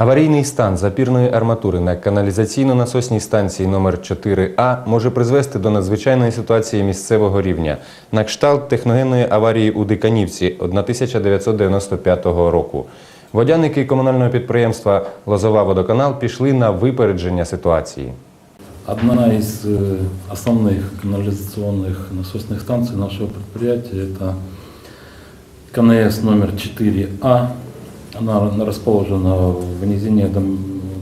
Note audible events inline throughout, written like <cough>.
Аварійний стан запірної арматури на каналізаційно-насосній станції номер 4А може призвести до надзвичайної ситуації місцевого рівня на кшталт техногенної аварії у Диканівці 1995 року. Водяники комунального підприємства Лозова водоканал пішли на випередження ситуації. Одна из э, основных канализационных насосных станций нашего предприятия – это КНС номер 4А. Она ра- расположена в низине,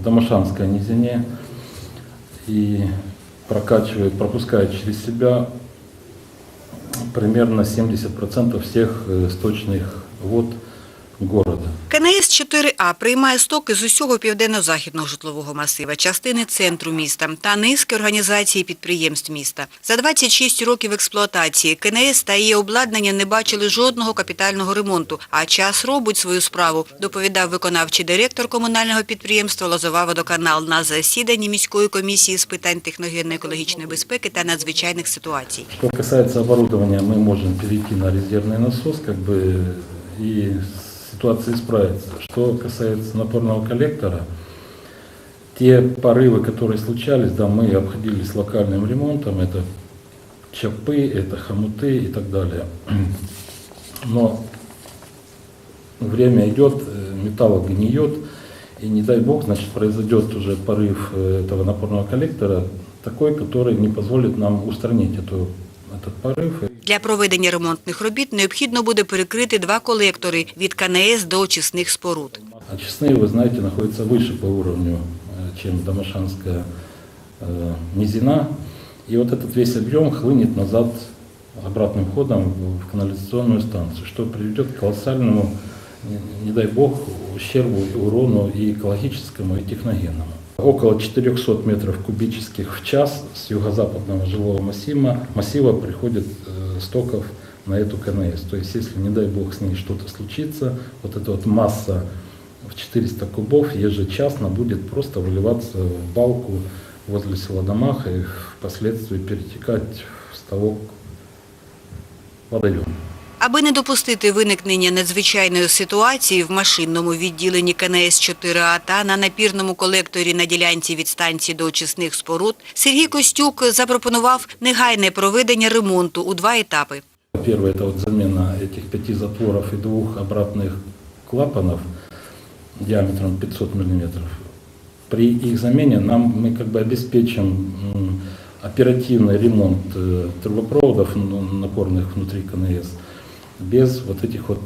Домашанской низине и прокачивает, пропускает через себя примерно 70% всех э, сточных вод города. КНС 4А приймає стоки з усього південно-західного житлового масива, частини центру міста та низки організацій і підприємств міста. За 26 років експлуатації КНС та її обладнання не бачили жодного капітального ремонту, а час робить свою справу, доповідав виконавчий директор комунального підприємства Лозова водоканал на засіданні міської комісії з питань техногенно-екологічної безпеки та надзвичайних ситуацій. Что касается оборудования, мы можем перейти на резервный насос, как бы и ситуация исправится. Что касается напорного коллектора, те порывы, которые случались, да, мы обходились локальным ремонтом, это чапы, это хомуты и так далее. <clears throat> Но время идет, э, металл гниет, и не дай бог, значит, произойдет уже порыв э, этого напорного коллектора, такой, который не позволит нам устранить эту, этот порыв. Для проведення ремонтних робіт необхідно буде перекрити два колектори від КНС до очисних споруд. Очистные, вы знаете, находятся выше по уровню, э, чем Домашанская э, низина. И вот этот весь объем хлынет назад обратным ходом в канализационную станцию, что приведет к колоссальному, не, не дай бог, ущербу и урону и экологическому, и техногенному. Около 400 метров кубических в час с юго-западного жилого массива, массива приходит э, стоков на эту КНС. То есть, если, не дай бог, с ней что-то случится, вот эта вот масса в 400 кубов ежечасно будет просто выливаться в балку возле села Домаха и впоследствии перетекать в ставок водоем. Аби не допустити виникнення надзвичайної ситуації в машинному відділенні КНС 4А та на напірному колекторі на ділянці від станції до очисних споруд, Сергій Костюк запропонував негайне проведення ремонту у два етапи. Первое это вот замена этих пяти затворов и двух обратных клапанов диаметром 500 миллиметров. При их замене нам мы как бы обеспечим м, оперативный ремонт э, трубопроводов ну, напорных внутри КНС без вот этих вот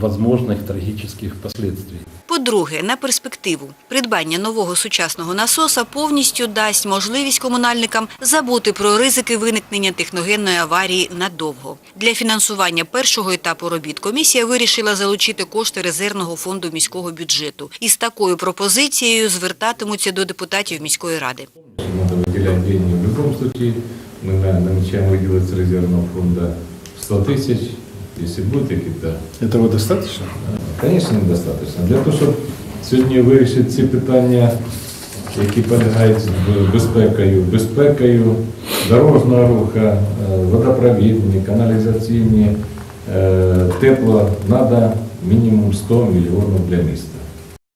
возможных трагических последствий. По-друге, на перспективу. Придбання нового сучасного насоса повністю дасть можливість комунальникам забути про ризики виникнення техногенної аварії надовго. Для фінансування першого етапу робіт комісія вирішила залучити кошти резервного фонду міського бюджету. І з такою пропозицією звертатимуться до депутатів міської ради. Надо выделять деньги в любом случае. Мы на- намечаем выделить с резервного фонда 100 тысяч. Если будут какие-то, Этого достаточно? конечно, недостаточно. Для того, щоб сьогодні вирішити ці питання, які полягають безпекою, безпекою дорожнього руху, е, водопровідні, каналізаційні, е, тепло, треба мінімум 100 мільйонів для міста.